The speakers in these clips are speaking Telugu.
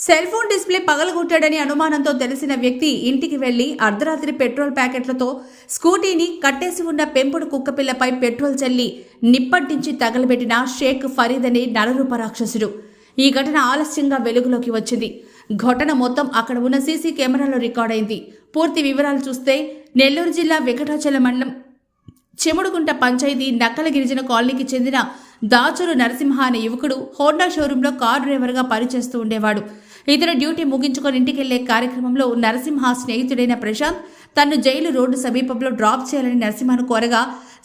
సెల్ ఫోన్ డిస్ప్లే పగలగొట్టాడని అనుమానంతో తెలిసిన వ్యక్తి ఇంటికి వెళ్ళి అర్ధరాత్రి పెట్రోల్ ప్యాకెట్లతో స్కూటీని కట్టేసి ఉన్న పెంపుడు కుక్కపిల్లపై పెట్రోల్ చల్లి నిప్పట్టించి తగలబెట్టిన షేక్ ఫరీద్ అనే నరరూప రాక్షసుడు. ఈ ఘటన ఆలస్యంగా వెలుగులోకి వచ్చింది. ఘటన మొత్తం అక్కడ ఉన్న సీసీ కెమెరాలో రికార్డైంది పూర్తి వివరాలు చూస్తే నెల్లూరు జిల్లా వెంకటాచల మండలం చెముడుగుంట పంచాయతీ నక్కల గిరిజన కాలనీకి చెందిన దాచురు నరసింహ అనే యువకుడు హోండా షోరూంలో కార్ డ్రైవర్గా పనిచేస్తూ ఉండేవాడు. ఇతర డ్యూటీ ముగించుకొని ఇంటికెళ్ళే కార్యక్రమంలో నరసింహ స్నేహితుడైన ప్రశాంత్ తన్ను జైలు రోడ్డు సమీపంలో డ్రాప్ చేయాలని నరసింహను కోరగా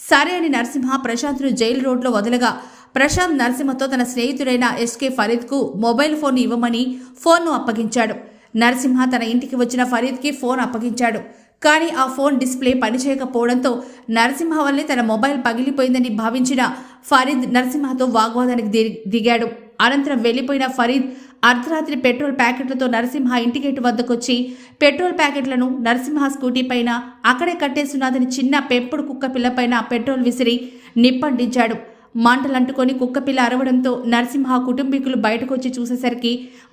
సరే అని నరసింహ ప్రశాంత్ను జైలు రోడ్లో వదలగా ప్రశాంత్ నరసింహతో తన స్నేహితుడైన ఎస్కే ఫరీద్కు మొబైల్ ఫోన్ ఇవ్వమని ఫోన్ను అప్పగించాడు. నరసింహ తన ఇంటికి వచ్చిన ఫరీద్కి ఫోన్ అప్పగించాడు. కానీ ఆ ఫోన్ డిస్ప్లే పనిచేయకపోవడంతో నరసింహ వల్లే తన మొబైల్ పగిలిపోయిందని భావించిన ఫరీద్ నరసింహతో వాగ్వాదానికి ది- దిగాడు. అనంతరం వెళ్ళిపోయిన ఫరీద్ అర్ధరాత్రి పెట్రోల్ ప్యాకెట్లతో నరసింహ ఇంటి గేటు వద్దకొచ్చి పెట్రోల్ ప్యాకెట్లను నరసింహ స్కూటీ పైన అక్కడే కట్టేసిన అతని చిన్న పెంపుడు కుక్క పిల్లపైన పెట్రోల్ విసిరి నిప్పండించాడు మంటలంటుకొని కుక్కపిల్ల అరవడంతో నరసింహ కుటుంబీకులు బయటకొచ్చి చూసేసరికి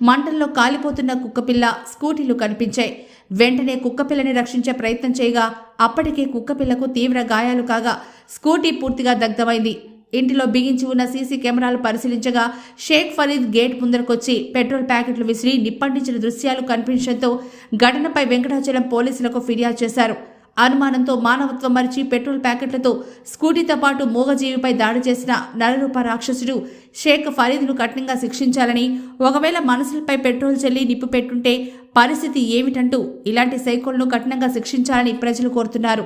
మంటల్లో కాలిపోతున్న కుక్కపిల్ల స్కూటీలు కనిపించాయి. వెంటనే కుక్కపిల్లని రక్షించే ప్రయత్నం చేయగా అప్పటికే కుక్కపిల్లకు తీవ్ర గాయాలు కాగా స్కూటీ పూర్తిగా దగ్ధమైంది. ఇంటిలో బిగించి ఉన్న సీసీ కెమెరాలు పరిశీలించగా షేక్ ఫరీద్ గేట్ ముందరకొచ్చి పెట్రోల్ ప్యాకెట్లు విసిరి నిప్పంటించిన దృశ్యాలు కనిపించడంతో ఘటనపై వెంకటాచలం పోలీసులకు ఫిర్యాదు చేశారు. అనుమానంతో మానవత్వం మరిచి పెట్రోల్ ప్యాకెట్లతో స్కూటీతో పాటు మూగజీవిపై దాడి చేసిన నలరూప రాక్షసుడు షేక్ ఫరీద్ను కఠినంగా శిక్షించాలని ఒకవేళ మనసులపై పెట్రోల్ చెల్లి నిప్పు పెట్టుంటే పరిస్థితి ఏమిటంటూ ఇలాంటి సైకోలను కఠినంగా శిక్షించాలని ప్రజలు కోరుతున్నారు.